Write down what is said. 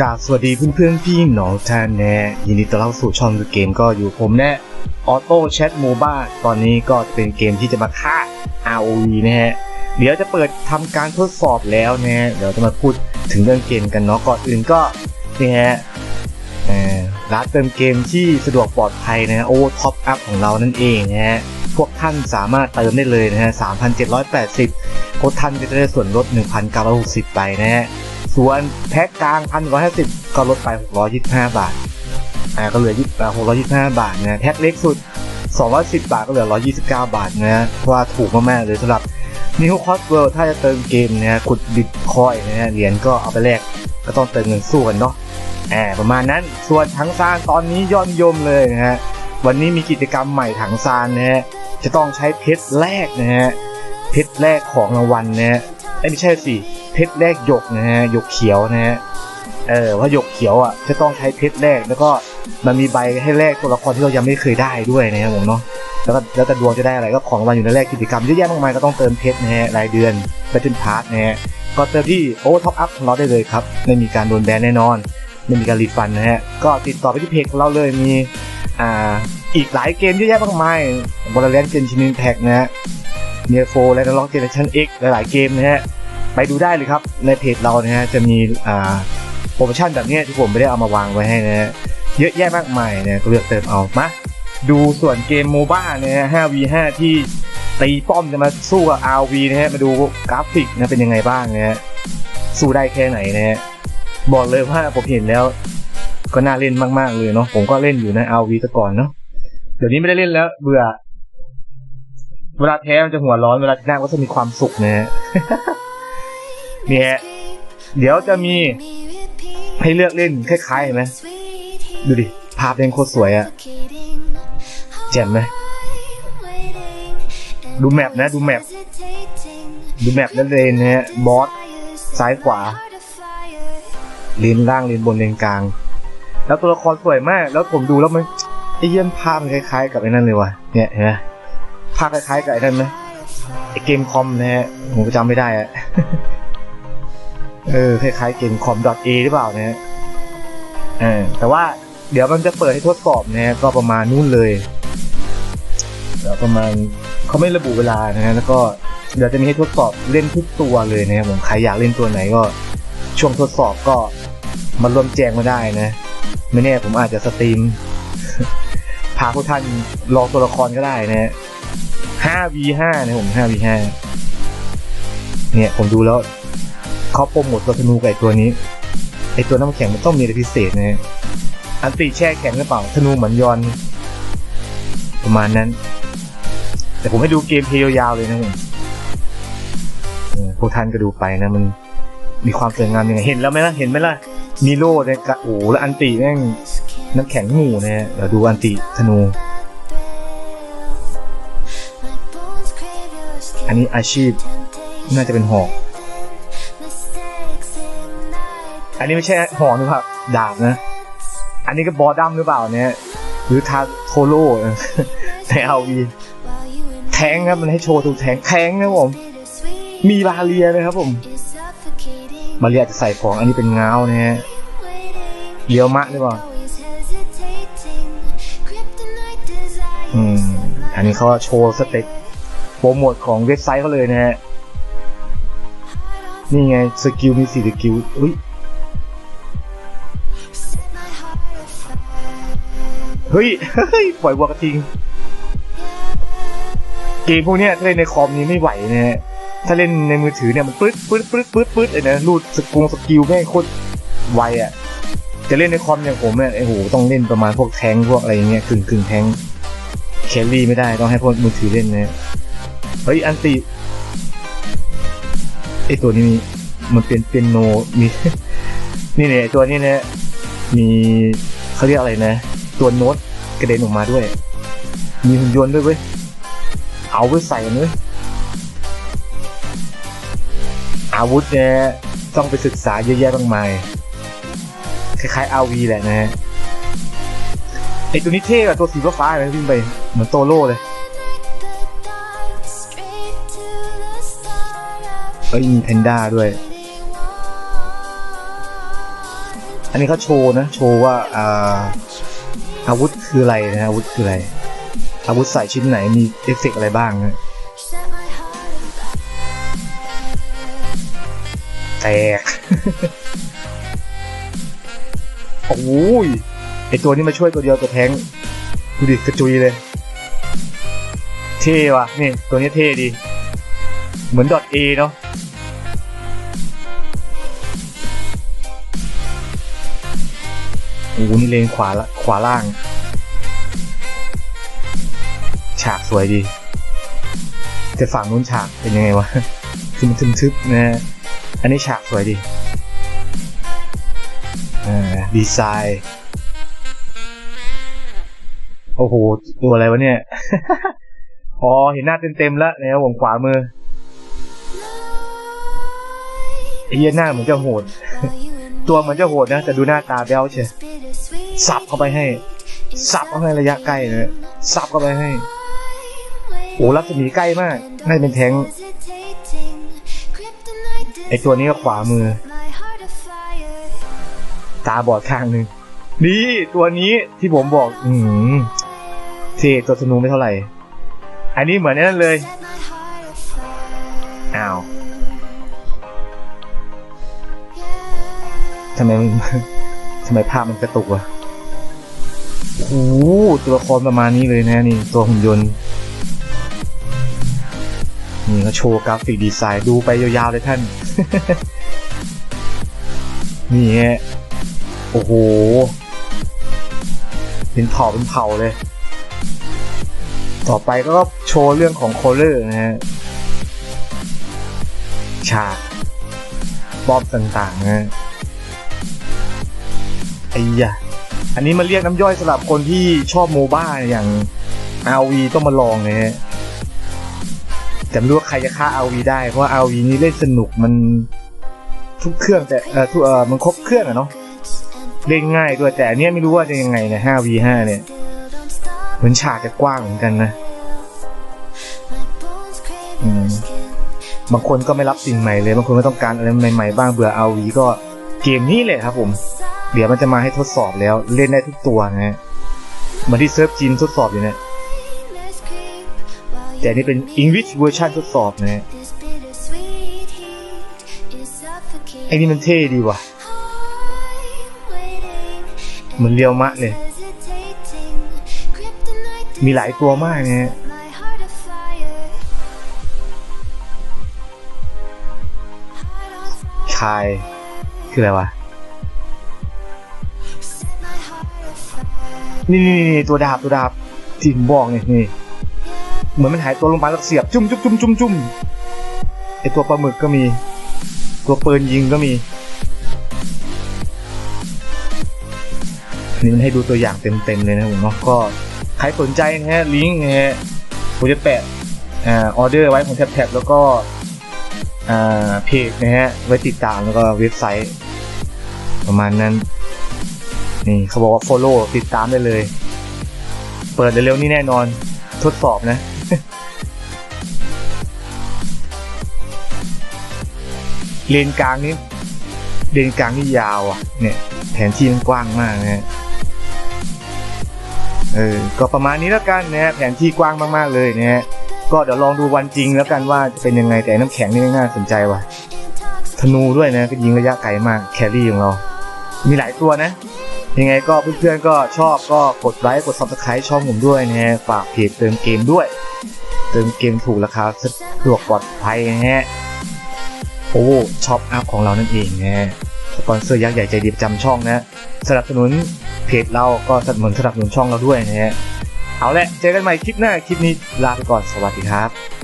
กราบสวัสดีเพื่อนๆพี่หนองทานแน่ยินดีต้อนรับสู่ช่องเกมก็อยู่ผมแน่ออโต้แชทโมบ้าตอนนี้ก็เป็นเกมที่จะมาฆ่า ROV นะฮะเดี๋ยวจะเปิดทำการทดสอบแล้วนะฮะเดี๋ยวจะมาพูดถึงเรื่องเกมกันเนาะก่อนอื่นก็นี่ฮะร้านเติมเกมที่สะดวกปลอดภัยนะโอ้ท็อปอัพของเรานั่นเองนะฮะพวกท่านสามารถเติมได้เลยนะฮะ3,780พวกท่านก็จะได้ส่วนลด 1,960 ไปนะฮะ ส่วนแพ็กกลางพันร้อยห้าสิบก็ลดไปหกร้อยยี่สิบห้าบาทอ่าก็เหลือยี่หกร้อยยี่สิบห้าบาทนะแพ็กเล็กสุดสองร้อยสิบบาทก็เหลือร้อยยี่สิบเก้าบาทนะเพราะว่าถูกมากๆเลยสำหรับนิวคอสเวิลด์ถ้าจะเติมเกมนะขุดบิตคอยนะฮะเหรียญก็เอาไปแลกก็ต้องเติมเงินสู้กันเนาะแอ่าประมาณนั้นส่วนถังซานตอนนี้ยอดนิยมเลยนะฮะวันนี้มีกิจกรรมใหม่ถังซานนะฮะจะต้องใช้เพชรแลกนะฮะเพชรแลกของรางวัลนะฮะไม่ใช่สิ เพชรแรกหยกนะฮะหยกเขียวนะฮะเออว่าหยกเขียวอะจะต้องใช้เพชรแรกแล้วก็มันมีใบให้แลกตัวละครที่เรายังไม่เคยได้ด้วยนะครับผมเนาะแล้วก็แล้วแต่ดวงจะได้อะไรก็ของรางวันอยู่ในแรกกิจกรรมเยอะแยะมากมายก็ต้องเติมเพชรนะฮะรายเดือนไปเป็นพาร์ทนะฮะก็เติมที่โอ้ท็อปอัพของเราได้เลยครับไม่มีการโดนแบนแน่นอนไม่มีการรีฟันนะฮะก็ติดต่อไปที่เพจของเราเลยมีอ่าอีกหลายเกมเยอะแยะมากมายบอลเลนเกมชินินแท็กนะฮะเนียโฟและนล็อกเจเนชั่นเอ็กหลายๆเกมนะฮะ ไปดูได้เลยครับ ในเพจเรานะฮะจะมีอ่าโปรโมชั่นแบบนี้ที่ผมไม่ได้เอามาวางไว้ให้นะฮะเยอะแยะมากมายนะก็เลือกเติมเอามาดูส่วนเกมโมบ้านะฮะ 5v5 ที่ตีป้อมจะมาสู้กับ RV นะฮะมาดูกราฟิกนะเป็นยังไงบ้างนะฮะสู้ได้แค่ไหนนะฮะบอกเลยว่าผมเห็นแล้ว ก็น่าเล่นมากๆเลยเนาะผมก็เล่นอยู่ใน RV แต่ก่อนเนาะเดี๋ยวนี้ไม่ได้เล่นแล้วเบื่อ เวลาแพ้มันจะหัวร้อนเวลาชนะก็จะมีความสุขนะฮะ เนี่ยเดี๋ยวจะมีให้เลือกเล่นคล้ายๆไหมดูดิ ภาพเล่นโคตรสวยอะแจ่มไหมดูแมปนะ ดูแมปดูแมปนั่นเลยนะฮะบอสซ้ายขวาเลนล่างเลนบนเลนกลาง แล้วตัวละครสวยมาก แล้วผมดูแล้วมันไอ้เยี่ยมภาพมันคล้ายๆ กับไอ้นั่นเลยว่ะเนี่ยเห็นไหมภาพคล้ายๆกับไอ้นั่นไหมไอ้เกมคอมนะฮะผมจำไม่ได้อะ เออคล้ายๆเกมคอม .a หรือเปล่านะฮะเออแต่ว่าเดี๋ยวมันจะเปิดให้ทดสอบนะก็ประมาณนู่นเลยเดี๋ยวประมาณเขาไม่ระบุเวลานะฮะแล้วก็เดี๋ยวจะมีให้ทดสอบเล่นทุกตัวเลยนะครับผมใครอยากเล่นตัวไหนก็ ช่วงทดสอบก็มารวมแจงมาได้นะ ไม่แน่ผมอาจจะสตรีม พาพวกท่านลองตัวละครก็ได้นะฮะ 5v5 นะผม 5v5 เนี่ยผมดูแล้ว เขาโปรโมทตัวธนูกับไอตัวนี้ไอตัวน้ำแข็งมันต้องมีอะไรพิเศษนะอันติแช่แข็งหรือเปล่าธนูเหมือนยอนประมาณนั้น แต่ผมให้ดูเกมเพลย์ยาวๆเลยนะผมเออพวกท่านก็ดูไปนะมันมีความสวยงามยังไงเห็นแล้วไหมล่ะเห็นไหมล่ะมีโล่เนี่ยกะโอ้แล้วอันติแม่งน้ำแข็งหมู่นะฮะเดี๋ยวดูอันติธนู อันนี้อาชีพน่าจะเป็นหอก อันนี้ไม่ใช่หอกนะครับดาบนะ อันนี้ก็บอดัมหรือเปล่าเนี่ย หรือทาโทโร่ในเอาวีแทงครับมันให้โชว์ถูกแทงแทงนะผม มีบาเรียนะครับผม บาเรียจะใส่ของอันนี้เป็นเงานะฮะเลียวมะหรือเปล่าอืมอันนี้เขาโชว์สเต็ปโปรโมทของเว็บไซต์เขาเลยนะฮะ นี่ไงสกิลมีสี่สกิลอุ้ย ฮ้ยเฮ้ยปล่อยวัวกระทิง เกมพวกเนี้ยถ้าเล่นในคอมนี้ไม่ไหวนะฮะถ้าเล่นในมือถือเนี่ยมันปึ๊ดปึ๊ดปึ๊ดปึ๊ดปึ๊ดเลยนะรูดสกุลสกิลแม่งโคตรไวอะ่ะจะเล่นในคอมอย่างผมเนี่ยไอ้โหต้องเล่นประมาณพวกแทงพวกอะไรอย่างเงี้ยกึ่งกึ่งแทงแคลรี่ไม่ได้ต้องให้พวกมือถือเล่นนะเฮ้ยอันติไอตัวนี้มีมันเป็นเป็นโนมีนี่เนี่ยตัวนี้เนี่ยมีเขาเรียกอะไรนะ ตัวโน้ต กระเด็นออกมาด้วย มีหุ่นยนต์ด้วยเว้ย เอาไว้ใส่กันเว้ยอาวุธเนี่ยต้องไปศึกษาเยอะแยะมากมาย คล้ายๆอาวีแหละนะฮะไอตัวนี้เท่กับตัวสีฟ้าๆเลยวิ่งไป เหมือนโตโร่เลยเอ้ยมีแพนด้าด้วย อันนี้เขาโชว์นะ โชว์ว่าอ่า อาวุธคืออะไรนะอาวุธคืออะไร อาวุธใส่ชิ้นไหนมีเอฟเฟกอะไรบ้างนะแตกโอ้ยไอตัวนี้มาช่วยตัวเดียวตัวแทงดูดิกระจุยเลย เท่ว่ะนี่ตัวนี้เท่ดี เหมือนดอทเอเนาะ อ้โหนี่เลนขวาขวาล่าง ฉากสวยดี แต่ฝั่งนู้นฉากเป็นยังไงวะคือมันทึบๆนะฮะอันนี้ฉากสวยดีดีไซน์ โอ้โห ตัวอะไรวะเนี่ยอ๋อเห็นหน้าเต็มๆแล้วนะครับผมขวามือเหี้ยหน้าเหมือนจะโหด ตัวเหมือนจะโหดนะ แต่ดูหน้าตาเบ้วเชีย สับเข้าไปให้ สับเข้าไประยะใกล้นะสับเข้าไปให้โอ้รัศมีใกล้มากน่าจะเป็นแทงไอตัวนี้ก็ขวามือ ตาบอดข้างหนึ่งนี่ตัวนี้ที่ผมบอก อืมเทตัวธนูไม่เท่าไหร่ อันนี้เหมือนนั่นเลยอ้าวทำไมทำไมภาพมันกระตุกวะ โอ้ตัวละครประมาณนี้เลยนะนี่ตัวหุ่นยนต์นี่เขาโชว์กราฟิกดีไซน์ดูไปยาวๆเลยท่าน นี่ฮะโอ้โห เป็นเผ่าเป็นเผ่าเลย ต่อไปก็โชว์เรื่องของโคลเลอร์นะฮะฉากบอบต่างๆนะฮะไอ้ยะ อันนี้มาเรียกน้ำย่อยสำหรับคนที่ชอบโมบ้าอย่าง RV ต้องมาลองเลยฮะแต่ไม่รู้ว่าใครจะฆ่า RV ได้เพราะว่า RV นี้เล่นสนุกมันทุกเครื่องแต่เออทุกเออมันครบเครื่องอะเนาะเล่นง่ายด้วยแต่อันเนี้ยไม่รู้ว่าจะยังไงนะ 5v5 เนี่ยเหมือนฉากจะกว้างเหมือนกันนะบางคนก็ไม่รับสิ่งใหม่เลย บางคนก็ต้องการอะไรใหม่ๆบ้างเบื่อ RV ก็เกมนี้เลยครับผม เดี๋ยวมันจะมาให้ทดสอบแล้วเล่นได้ทุกตัวนะฮะเหมือนที่เซิร์ฟจีนทดสอบอยู่เนี่ยแต่นนี่เป็น English version ทดสอบนะฮะไอ้นี่มันเท่ดีว่ะเหมือนเรียวมะเลยมีหลายตัวมากนะฮะชายคืออะไรวะ นี่นี่นี่ตัวดาบตัวดาบที่ผมบอกเนี่ยนี่เหมือนมันหายตัวลงมาแล้วเสียบจุ่มจุ่มจุ่มจุ่มจุ่มไอตัวปลาหมึกก็มี ตัวปืนยิงก็มีนนี้มันให้ดูตัวอย่างเต็มๆเลยนะผมเนาะก็ใครสนใจนะฮะลิงก์นะฮะผมจะแปะออเดอร์ไว้ผมแท็บๆแล้วก็เพจนะฮะไว้ติดตามแล้วก็เว็บไซต์ ประมาณนั้น นี่เขาบอกว่า follow ติดตามได้เลย เปิดเร็วๆนี่แน่นอนทดสอบนะ เลนกลางนี้เลนกลางนี่ยาวอะ เนี่ย แผนที่มันกว้างมากนะฮะเออ ก็ประมาณนี้แล้วกันนะฮะแผนที่กว้างมากๆเลยนะฮะก็เดี๋ยวลองดูวันจริงแล้วกันว่าจะเป็นยังไงแต่น้ำแข็งนี่น่าสนใจว่ะธนูด้วยนะก็ยิงระยะไกลมากแครี่ของเรา มีหลายตัวนะ ยังไงก็เพื่อนๆก็ชอบก็กดไลค์กด subscribe ช่องผมด้วยนะฮะฝากเพจเติมเกมด้วย เติมเกมถูกราคาสะดวกปลอดภัยนะฮะโอ้ช็อปอัพของเรานั่นเองนะฮะสปอนเซอร์ยักษ์ใหญ่ใจดีประจำช่องนะสนับสนุนเพจเราก็สนับสนุนสนับสนุนช่องเราด้วยนะฮะเอาละเจอกันใหม่คลิปหน้าคลิปนี้ลาไปก่อนสวัสดีครับ